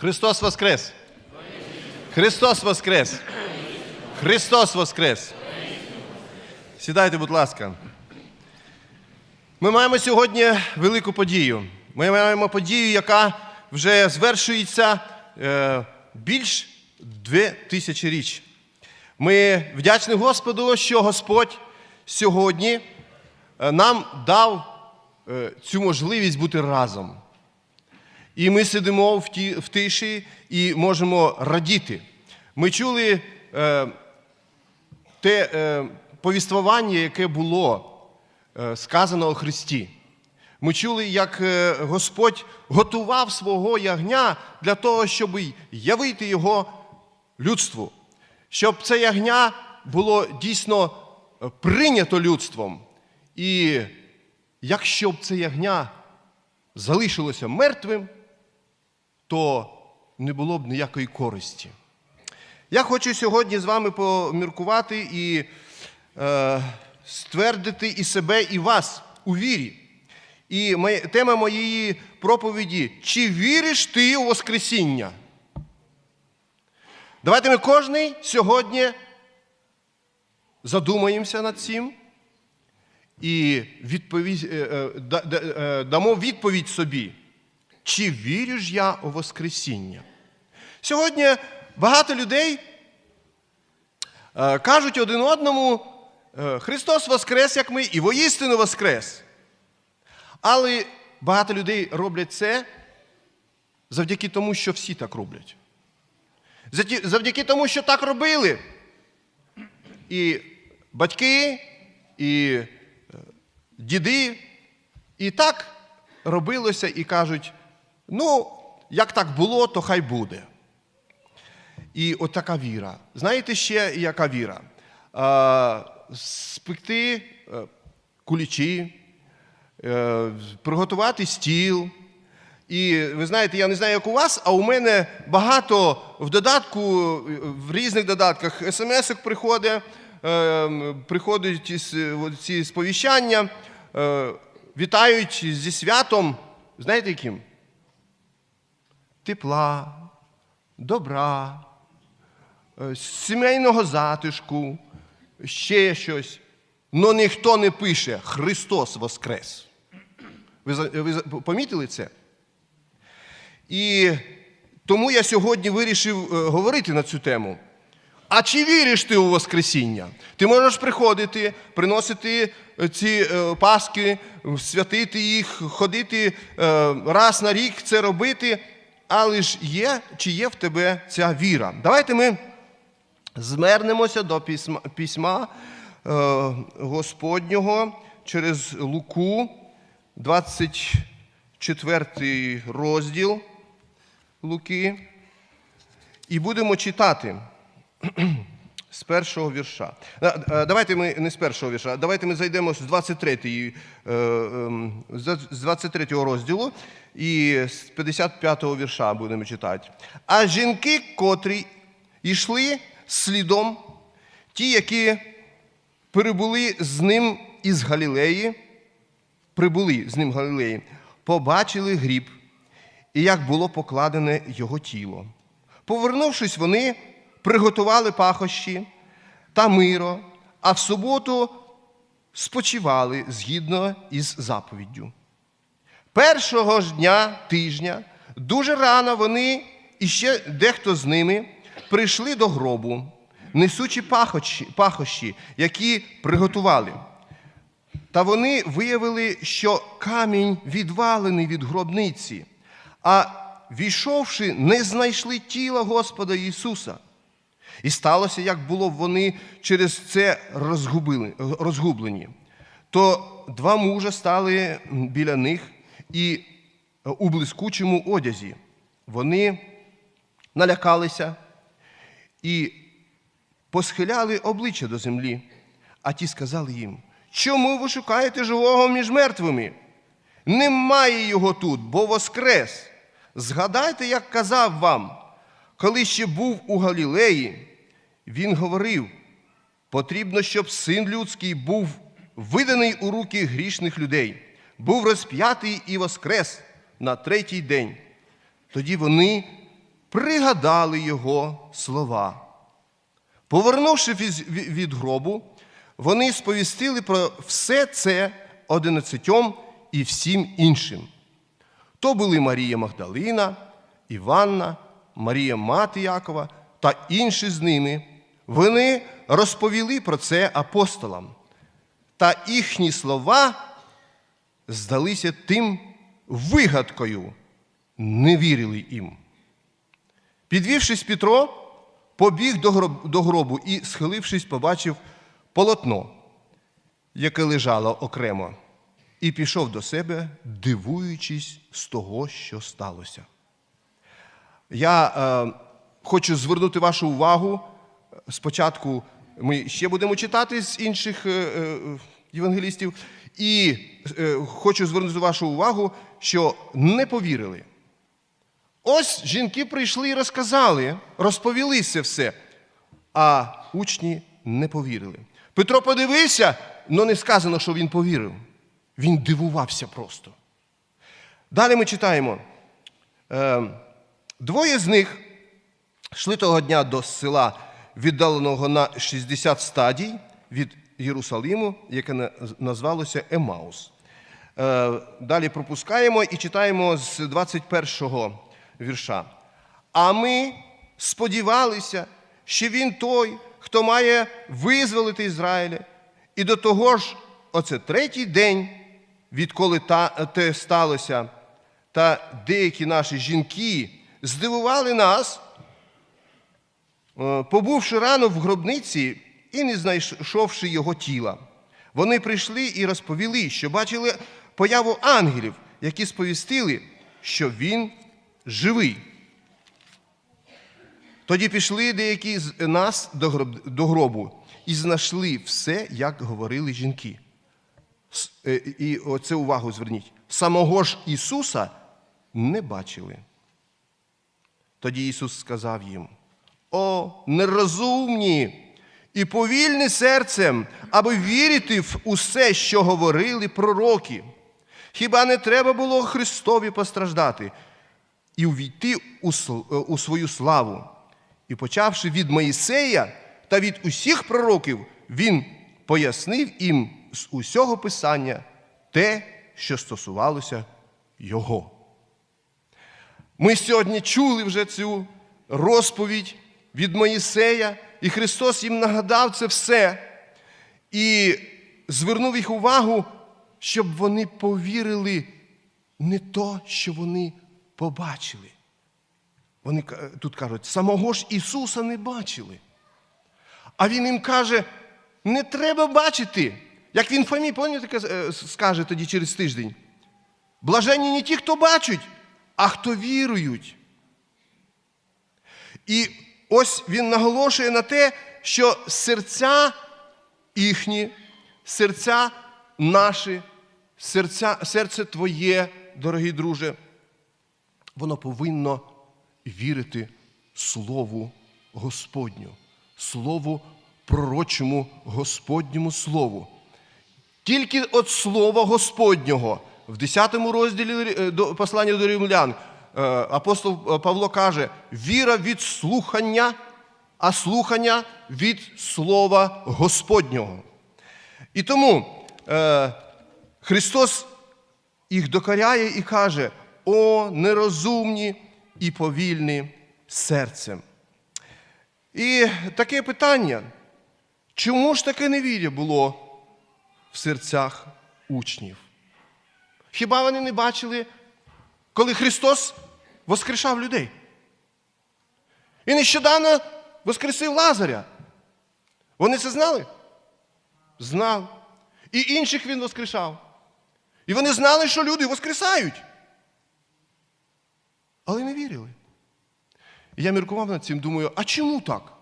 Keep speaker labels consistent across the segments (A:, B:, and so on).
A: Христос Воскрес! Христос Воскрес! Христос Воскрес! Сідайте, будь ласка. Ми маємо сьогодні велику подію. Ми маємо подію, яка вже звершується е, більш дві тисячі річ. Ми вдячні Господу, що Господь сьогодні е, нам дав е, цю можливість бути разом. І ми сидимо в, ті, в тиші і можемо радіти. Ми чули е, те е, повіствування, яке було е, сказано о Христі. Ми чули, як е, Господь готував свого ягня для того, щоб явити його людству, щоб це ягня було дійсно е, прийнято людством. І якщо б це ягня залишилося мертвим, то не було б ніякої користі. Я хочу сьогодні з вами поміркувати і е, ствердити і себе, і вас у вірі. І моє, тема моєї проповіді чи віриш ти у Воскресіння? Давайте ми кожний сьогодні задумаємося над цим і відповідь, е, е, е, дамо відповідь собі, чи вірю ж я у Воскресіння? Сьогодні багато людей е, кажуть один одному, е, Христос Воскрес, як ми, і воістину Воскрес. Але багато людей роблять це завдяки тому, що всі так роблять. Завдяки тому, що так робили. І батьки, і е, діди, і так робилося і кажуть: ну, як так було, то хай буде. І от така віра. Знаєте ще, яка віра? Спекти е, кулічі, е, приготувати стіл. І ви знаєте, я не знаю, як у вас, а у мене багато в додатку, в різних додатках смс-ок приходить, е, приходять ці сповіщання, вітають зі святом. Знаєте яким? Тепла, добра, е, сімейного затишку, ще щось. Но ніхто не пише Христос Воскрес. Ви, ви помітили це? І тому я сьогодні вирішив е, говорити на цю тему. А чи віриш ти у Воскресіння? Ти можеш приходити, приносити е, ці паски, святити їх, ходити раз на рік це робити, але ж є, чи є в тебе ця віра? Давайте ми звернемося до письма, письма е, Господнього через Луку, 24 розділ Луки. І будемо читати з першого вірша. Е, е, Давайте ми не з першого вірша, давайте ми зайдемо з 23, е, ем, з з 23 розділу і з 55 вірша будемо читати. А жінки, котрі йшли слідом, ті, які перебули з ним із Галілеї, прибули з ним Галілеї, побачили гріб, і як було покладене його тіло. Повернувшись, вони приготували пахощі та миро, а в суботу спочивали згідно із заповіддю. Першого ж дня тижня, дуже рано вони і ще дехто з ними прийшли до гробу, несучи пахощі, пахощі які приготували. Та вони виявили, що камінь відвалений від гробниці, а війшовши, не знайшли тіла Господа Ісуса. І сталося, як було вони через це розгублені. То два мужа стали біля них і у блискучому одязі. Вони налякалися і посхиляли обличчя до землі. А ті сказали їм: чому ви шукаєте живого між мертвими? Немає його тут, бо воскрес. Згадайте, як казав вам, коли ще був у Галілеї, він говорив: потрібно, щоб син людський був виданий у руки грішних людей, був розп'ятий і воскрес на третій день. Тоді вони пригадали його слова. Повернувши від гробу, вони сповістили про все це одинадцятьом і всім іншим. То були Марія Магдалина, Іванна, Марія Мати Якова та інші з ними. Вони розповіли про це апостолам. Та їхні слова здалися тим вигадкою, не вірили їм. Підвівшись Петро, побіг до гробу і, схилившись, побачив полотно, яке лежало окремо, і пішов до себе, дивуючись з того, що сталося. Я е, хочу звернути вашу увагу. Спочатку ми ще будемо читати з інших е, е, євангелістів, і е, хочу звернути вашу увагу, що не повірили. Ось жінки прийшли і розказали, розповіли це все, а учні не повірили. Петро подивився, але не сказано, що він повірив. Він дивувався просто. Далі ми читаємо. Е, Двоє з них йшли того дня до села, віддаленого на 60 стадій від Єрусалиму, яке назвалося Емаус. Е, Далі пропускаємо і читаємо з 21 вірша. А ми сподівалися, що він той, хто має визволити Ізраїля. І до того ж, оце третій день, відколи те сталося, та деякі наші жінки здивували нас, побувши рано в гробниці і не знайшовши його тіла. Вони прийшли і розповіли, що бачили появу ангелів, які сповістили, що він живий. Тоді пішли деякі з нас до гробу і знайшли все, як говорили жінки. Е, І оце увагу зверніть. Самого ж Ісуса не бачили. Тоді Ісус сказав їм: О, нерозумні і повільні серцем, аби вірити в усе, що говорили пророки. Хіба не треба було Христові постраждати і увійти е, у свою славу? І почавши від Моїсея та від усіх пророків, він пояснив їм з усього Писання те, що стосувалося Його. Ми сьогодні чули вже цю розповідь від Моїсея, і Христос їм нагадав це все і звернув їх увагу, щоб вони повірили не то, що вони побачили. Вони тут кажуть, самого ж Ісуса не бачили. А Він їм каже, не треба бачити. Як він Фомі, пам'ятаєте, е, скаже тоді через тиждень. Блаженні не ті, хто бачать, а хто вірують. І ось він наголошує на те, що серця їхні, серця наші, серця, серце твоє, дорогий друже, воно повинно вірити Слову Господню, Слову пророчому Господньому Слову. Тільки от Слова Господнього в 10 розділі е, послання до римлян апостол е, Павло каже: віра від слухання, а слухання від Слова Господнього. І тому е, Христос їх докоряє і каже: О, нерозумні і повільні серцем. І таке питання: чому ж таке невір'я було в серцях учнів? Хіба вони не бачили, коли Христос воскрешав людей? І нещодавно воскресив Лазаря. Вони це знали? Знали. І інших він воскрешав. І вони знали, що люди воскресають. Але не вірили. І я міркував над цим, думаю, а чому так?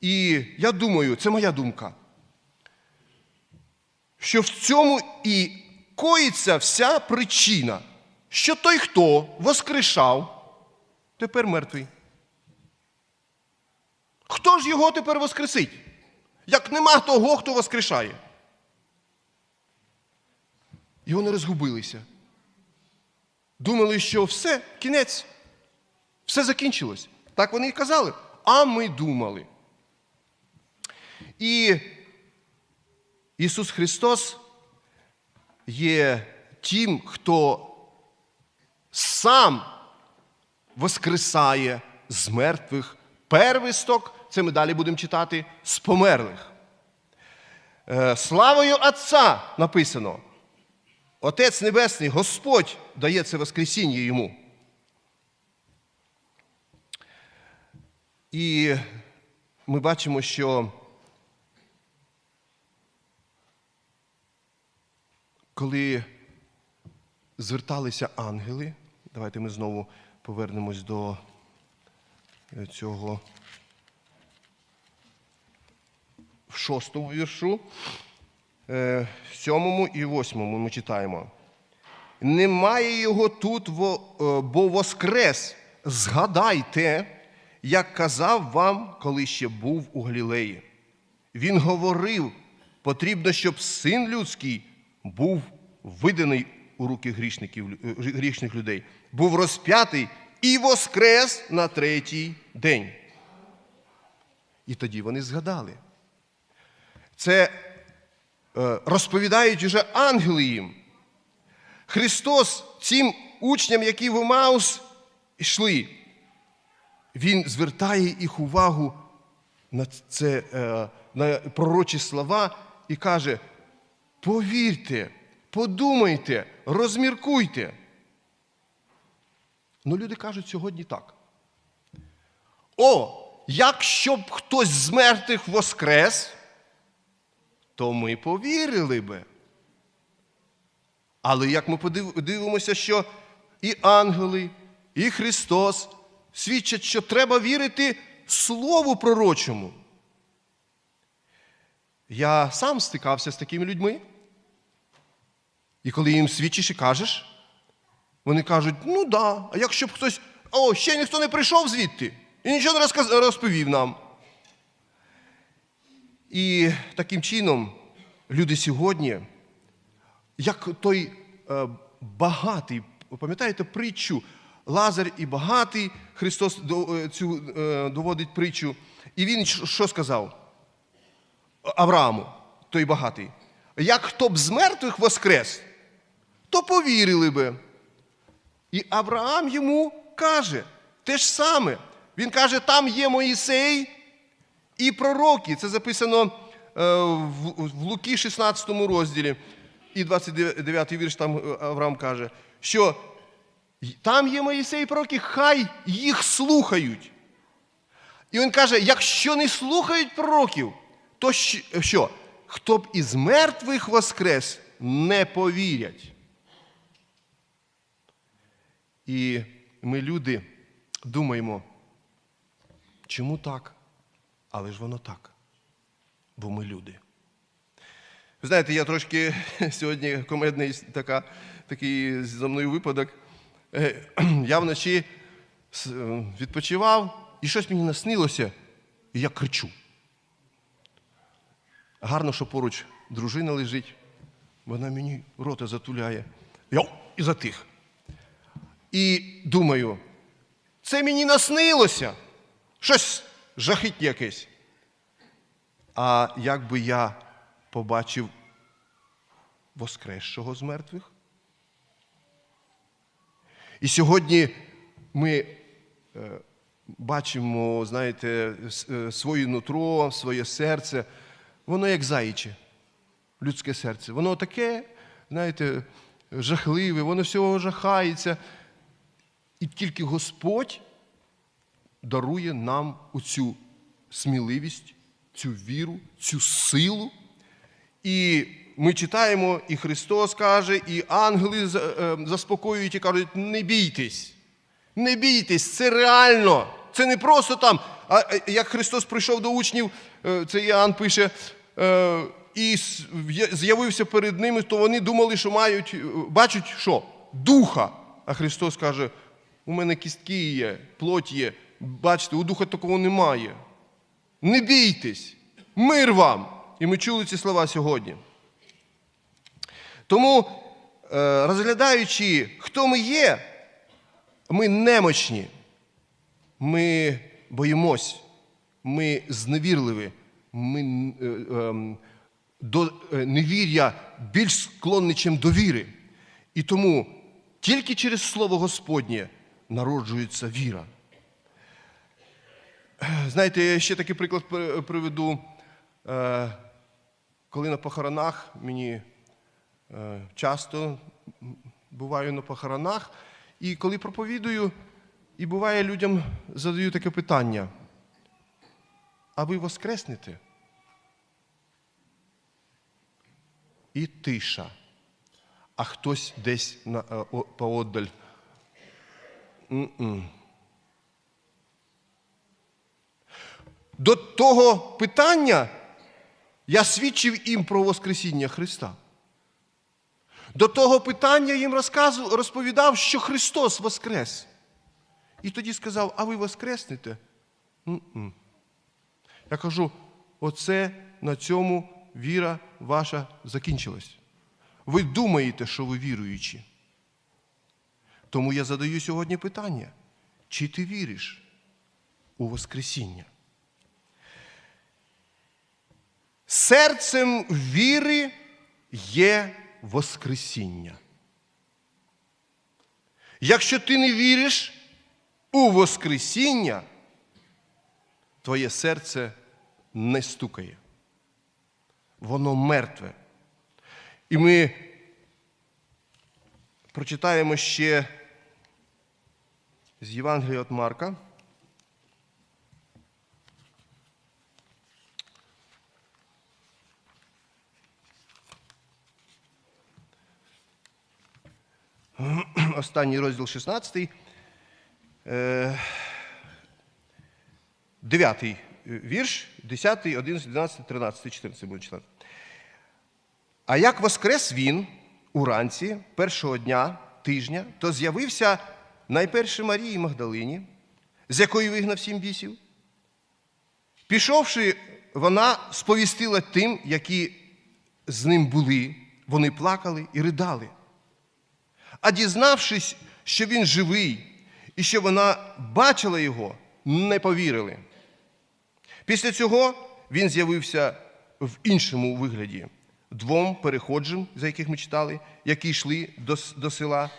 A: І я думаю, це моя думка, що в цьому і коїться вся причина, що той, хто воскрешав, тепер мертвий. Хто ж його тепер воскресить? Як нема того, хто воскрешає? І вони розгубилися. Думали, що все, кінець. Все закінчилось. Так вони і казали. А ми думали. І Ісус Христос є тим, хто сам воскресає з мертвих первісток, це ми далі будемо читати, з померлих. Е, Славою Отця написано. Отець Небесний, Господь дає це Воскресіння йому. І ми бачимо, що коли зверталися ангели, давайте ми знову повернемось до е, цього в шостому віршу, е, сьомому і восьмому ми читаємо. Немає його тут, е, бо воскрес. Згадайте, як казав вам, коли ще був у Галілеї. Він говорив, потрібно, щоб син людський був виданий у руки грішників, е, грішних людей, був розп'ятий і воскрес на третій день. І тоді вони згадали. Це е, розповідають уже ангели їм. Христос цим учням, які в Маус йшли, Він звертає їх увагу на це, е, на пророчі слова і каже: повірте, подумайте, розміркуйте. Ну, люди кажуть сьогодні так. О, якщо б хтось з мертвих воскрес, то ми повірили би. Але як ми подив- дивимося, що і ангели, і Христос свідчать, що треба вірити Слову пророчому. Я сам стикався з такими людьми. І коли їм свідчиш і кажеш, вони кажуть, ну да, а якщо б хтось, о, ще ніхто не прийшов звідти і нічого не розказ- розповів нам. І таким чином люди сьогодні, як той е, багатий, пам'ятаєте притчу? Лазар і багатий, Христос е, цю е, доводить притчу. І він що що сказав? Аврааму, той багатий. Як хто б з мертвих воскрес, то повірили би. І Авраам йому каже те ж саме. Він каже, там є Моїсей і пророки. Це записано е, в, Луки 16 розділі. І 29 вірш там е, Авраам каже, що там є Моїсей і пророки, хай їх слухають. І він каже: якщо не слухають пророків, то що? Хто б із мертвих воскрес не повірять. І ми, люди, думаємо, чому так? Але ж воно так. Бо ми люди. Ви знаєте, я трошки сьогодні комедний така, такий зі мною випадок. Е, Я вночі е, відпочивав, і щось мені наснилося, і я кричу. Гарно, що поруч дружина лежить, вона мені рота затуляє. Я і затих. І думаю, це мені наснилося. Щось жахіть якесь. А як би я побачив воскресшого з мертвих? І сьогодні ми е, бачимо, знаєте, е, своє нутро, своє серце. Воно як заяче, людське серце. Воно таке, знаєте, жахливе, воно всього жахається. І тільки Господь дарує нам оцю сміливість, цю віру, цю силу. І ми читаємо, і Христос каже, і ангели е, заспокоюють і кажуть: не бійтесь, не бійтесь, це реально. Це не просто там. А е, як Христос прийшов до учнів, е, це Іоанн пише, і з'явився перед ними, то вони думали, що мають, бачать що? Духа. А Христос каже: у мене кістки є, плоть є. Бачите, у духа такого немає. Не бійтесь, мир вам. І ми чули ці слова сьогодні. Тому, е, розглядаючи, хто ми є, ми немощні. ми боїмось, ми зневірливі, ми е, ем, до е, невір'я більш склонні, чим до віри. І тому тільки через Слово Господнє народжується віра. Знаєте, я ще такий приклад приведу. Е, Коли на похоронах мені е, часто буваю на похоронах, і коли проповідую, і буває людям задаю таке питання: а ви воскреснете? І тиша. А хтось десь е, поодаль. М-м. До того питання я свідчив їм про Воскресіння Христа. До того питання їм розповідав, що Христос Воскрес. І тоді сказав: а ви воскреснете? М-м. Я кажу, оце на цьому віра ваша закінчилась. Ви думаєте, що ви віруючі. Тому я задаю сьогодні питання: чи ти віриш у Воскресіння? Серцем віри є Воскресіння. Якщо ти не віриш у Воскресіння, твоє серце не стукає. Воно мертве. І ми прочитаємо ще з Євангелія від Марка. Останній розділ 16. Е, Дев'ятий вірш, 10, 11, 12, 13, 14 буду читати. А як воскрес він уранці першого дня тижня, то з'явився найперше Марії Магдалині, з якої вигнав сім бісів. Пішовши, вона сповістила тим, які з ним були, вони плакали і ридали. А дізнавшись, що він живий і що вона бачила його, не повірили. Після цього він з'явився в іншому вигляді двом переходжим, за яких ми читали, які йшли до, до села.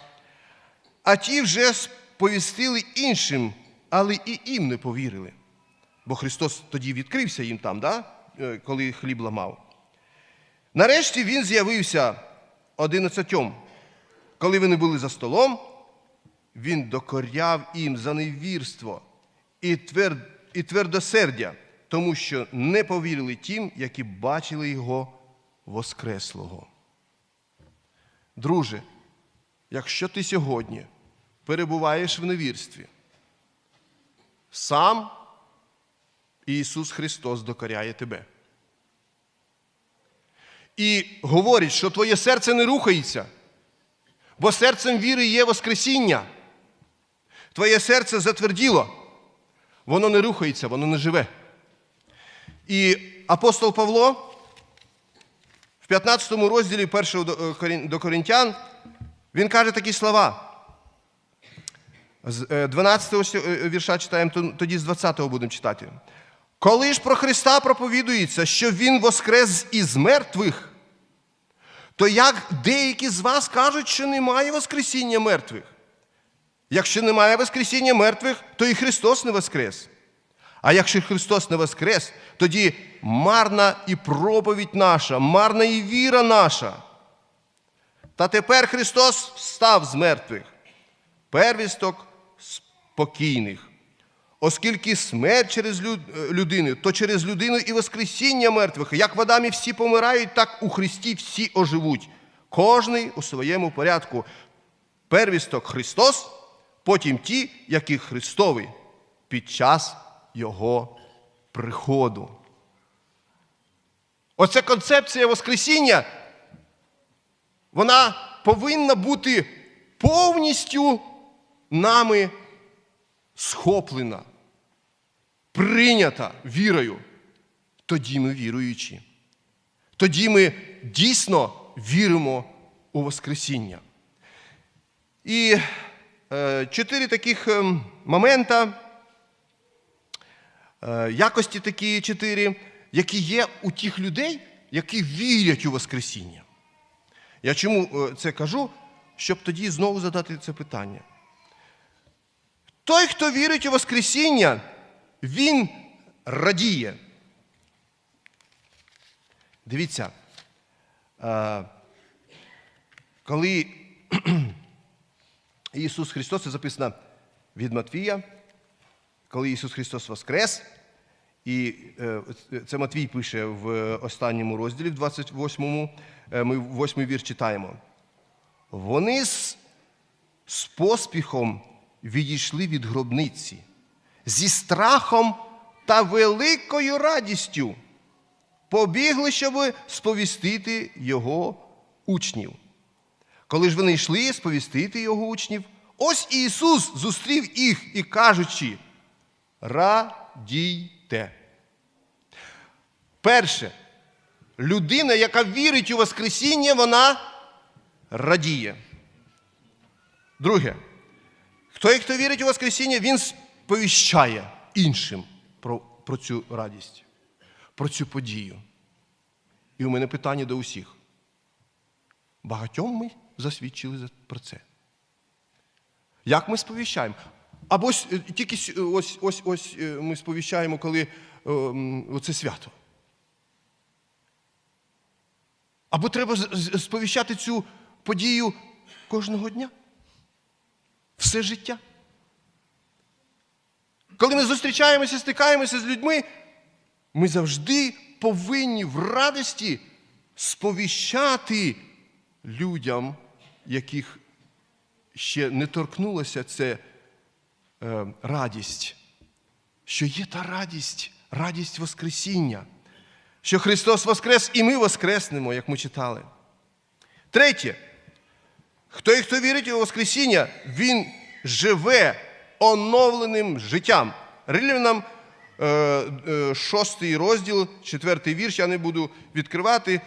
A: А ті вже сповістили іншим, але і їм не повірили. Бо Христос тоді відкрився їм там, да? е, коли хліб ламав. Нарешті він з'явився одинадцятьом. Коли вони були за столом, він докоряв їм за невірство і, твер... і твердосердя, тому що не повірили тим, які бачили його Воскреслого. Друже, якщо ти сьогодні перебуваєш в невірстві, сам Ісус Христос докоряє тебе. І говорить, що твоє серце не рухається, бо серцем віри є Воскресіння. Твоє серце затверділо, воно не рухається, воно не живе. І апостол Павло в 15 розділі першого до- е, Корін- до Коринтян, він каже такі слова. З е, 12 сьо- е, вірша читаємо, тоді з 20-го будемо читати. Коли ж про Христа проповідується, що Він воскрес із мертвих, то як деякі з вас кажуть, що немає Воскресіння мертвих? Якщо немає Воскресіння мертвих, то і Христос не воскрес. А якщо Христос не воскрес, тоді марна і проповідь наша, марна і віра наша. Та тепер Христос встав з мертвих, первісток спокійних. Оскільки смерть через е, людину, то через людину і воскресіння мертвих. Як в Адамі всі помирають, так у Христі всі оживуть. Кожний у своєму порядку. Первісток Христос, потім ті, які Христові під час Його приходу. Оце концепція Воскресіння, вона повинна бути повністю нами схоплена, прийнята вірою. Тоді ми віруючі. Тоді ми дійсно віримо у Воскресіння. І е, чотири таких е, момента е, якості такі чотири, які є у тих людей, які вірять у Воскресіння. Я чому е, це кажу? Щоб тоді знову задати це питання. Той, хто вірить у Воскресіння, він радіє. Дивіться, е, коли Ісус Христос, це записано від Матвія, коли Ісус Христос воскрес, і е, це Матвій пише в останньому розділі, в 28-му, е, ми восьмий вірш читаємо. Вони з, з поспіхом відійшли від гробниці, зі страхом та великою радістю побігли, щоб сповістити його учнів. Коли ж вони йшли сповістити його учнів, ось Ісус зустрів їх і кажучи, радійте. Перше, людина, яка вірить у Воскресіння, вона радіє. Друге, хто, хто вірить у Воскресіння, він сповіщає іншим про, про цю радість, про цю подію. І у мене питання до усіх. Багатьом ми засвідчили про це. Як ми сповіщаємо? Або с- е, тільки ось, ось, ось е, ми сповіщаємо, коли е, оце свято. Або треба сповіщати цю подію кожного дня. Все життя. Коли ми зустрічаємося, стикаємося з людьми, ми завжди повинні в радості сповіщати людям, яких ще не торкнулася це е, радість, що є та радість, радість Воскресіння, що Христос Воскрес і ми воскреснемо, як ми читали. Третє, хто і хто вірить у Воскресіння, він живе оновленим життям. Римлянам е, е, розділ, четвертий вірш, я не буду відкривати.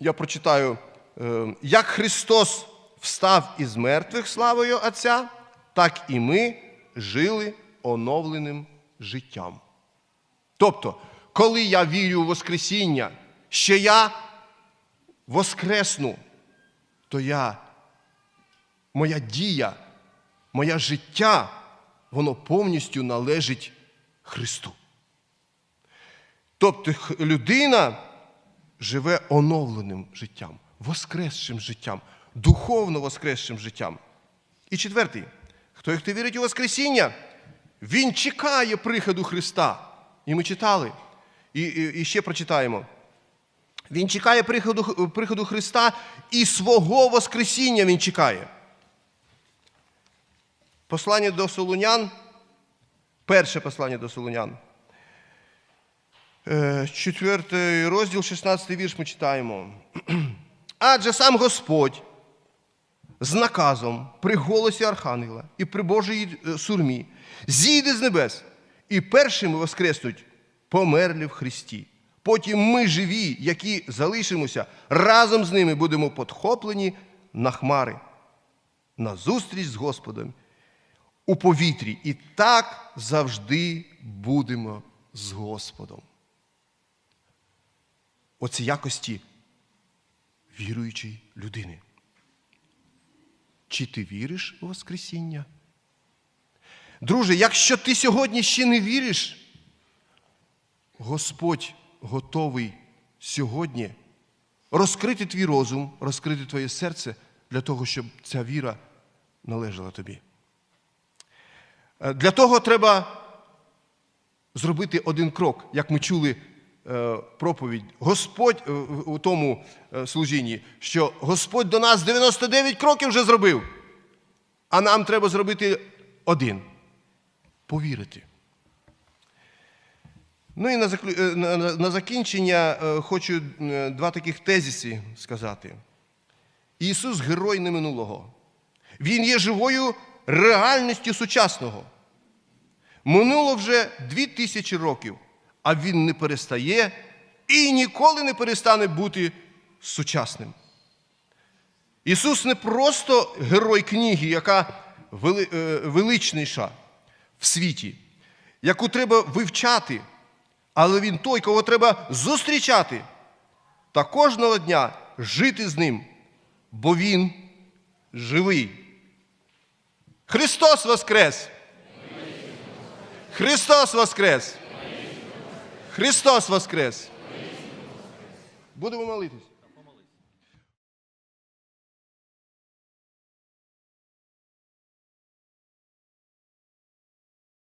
A: Я прочитаю, е, як Христос встав із мертвих славою Отця, так і ми жили оновленим життям. Тобто, коли я вірю у Воскресіння, що я воскресну, то я, моя дія, моє життя, воно повністю належить Христу. Тобто людина живе оновленим життям, воскресшим життям, духовно воскресшим життям. І четвертий, хто хто вірить у Воскресіння, він чекає приходу Христа. І ми читали, і, і, і ще прочитаємо. Він чекає приходу, приходу Христа і свого Воскресіння він чекає. Послання до Солунян, перше послання до Солунян. Е, Четвертий розділ, 16 вірш ми читаємо. Адже сам Господь з наказом при голосі Архангела і при Божій е, сурмі зійде з небес, і першими воскреснуть померлі в Христі. Потім ми живі, які залишимося, разом з ними будемо подхоплені на хмари, на зустріч з Господом у повітрі. І так завжди будемо з Господом. Оце якості віруючої людини. Чи ти віриш у Воскресіння? Друже, якщо ти сьогодні ще не віриш, Господь готовий сьогодні розкрити твій розум, розкрити твоє серце для того, щоб ця віра належала тобі. Е, Для того треба зробити один крок, як ми чули е, проповідь. Господь е, у тому служінні, що Господь до нас 99 кроків вже зробив, а нам треба зробити один повірити. Ну і на, закінчення хочу два таких тезиси сказати. Ісус герой не минулого. Він є живою реальністю сучасного. Минуло вже дві тисячі років, а він не перестає і ніколи не перестане бути сучасним. Ісус не просто герой книги, яка е, величніша в світі, яку треба вивчати, але Він той, кого треба зустрічати та кожного дня жити з ним, бо Він живий. Христос Воскрес! Христос Воскрес! Христос Воскрес! Будемо молитись.